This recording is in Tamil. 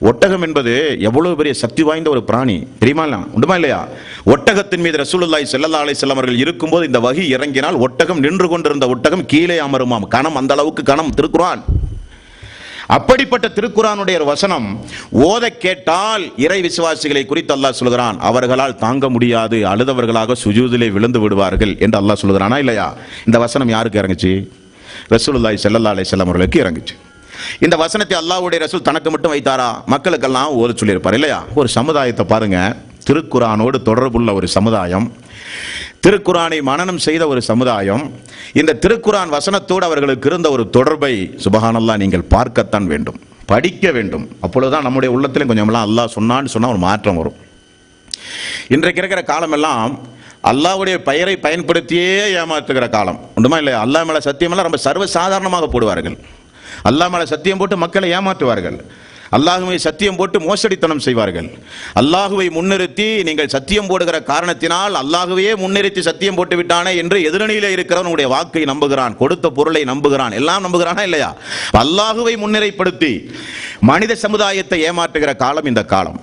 ஒட்டகம் என்பது எவ்வளவு பெரிய சக்தி வாய்ந்த ஒரு பிராணி தெரியுமா உண்டுமா இல்லையா? ஒட்டகத்தின் மீது ரசூலுல்லாய் செல்லல்லா அலை செல்லவர்கள் இருக்கும்போது இந்த வகி இறங்கினால் ஒட்டகம் நின்று கொண்டிருந்த ஒட்டகம் கீழே அமருமாம். கணம் அந்த அளவுக்கு கணம். திருக்குறான் அப்படிப்பட்ட திருக்குறானுடைய ஒரு வசனம் ஓத கேட்டால் இறை விசுவாசிகளை குறித்து அல்லாஹ் சொல்கிறான் அவர்களால் தாங்க முடியாது அழுதவர்களாக சுஜூதிலே விழுந்து விடுவார்கள் என்று அல்லாஹ் சொல்கிறானா இல்லையா? இந்த வசனம் யாருக்கு இறங்குச்சு? ரசூலுல்லாய் செல்லல்லா அலை வஸல்லம் அவர்களுக்கு இறங்குச்சு. இந்த வசனத்தை அல்லாவுடைய ரசூல் தனக்கு மட்டும் வைத்தாரா? மக்களுக்கெல்லாம் ஓத சொல்லியிருப்பார் இல்லையா? ஒரு சமுதாயத்தை பாருங்க. திருக்குறானோடு தொடர்புள்ள ஒரு சமுதாயம். திருக்குறானை மனனம் செய்த ஒரு சமுதாயம். இந்த திருக்குரான் வசனத்தோடு அவர்களுக்கு இருந்த ஒரு தொடர்பை சுபஹானல்லா நீங்கள் பார்க்கத்தான் வேண்டும். படிக்க வேண்டும். அப்பொழுதுதான் நம்முடைய உள்ளத்திலும் கொஞ்சமெல்லாம் அல்லாஹ் சொன்னான்னு சொன்னால் ஒரு மாற்றம் வரும். இன்றைக்கு இருக்கிற காலமெல்லாம் அல்லாஹ்வுடைய பெயரை பயன்படுத்தியே ஏமாற்றுகிற காலம். உண்டுமா இல்லை அல்லாஹ் மேலே சத்தியமெல்லாம் ரொம்ப சர்வ சாதாரணமாக போடுவார்கள். அல்லாஹ் மேலே சத்தியம் போட்டு மக்களை ஏமாற்றுவார்கள். அல்லாஹுவை சத்தியம் போட்டு மோசடித்தனம் செய்வார்கள். அல்லாஹுவை முன்னிறுத்தி நீங்கள் சத்தியம் போடுகிற காரணத்தினால் அல்லாஹுவையே முன்னிறுத்தி சத்தியம் போட்டு விட்டானே என்று எதிரணியில் இருக்கிறவன் வாக்கை நம்புகிறான் கொடுத்த பொருளை நம்புகிறான் எல்லாம் நம்புகிறானா இல்லையா? அல்லாஹுவை முன்னிறைப்படுத்தி மனித சமுதாயத்தை ஏமாற்றுகிற காலம் இந்த காலம்.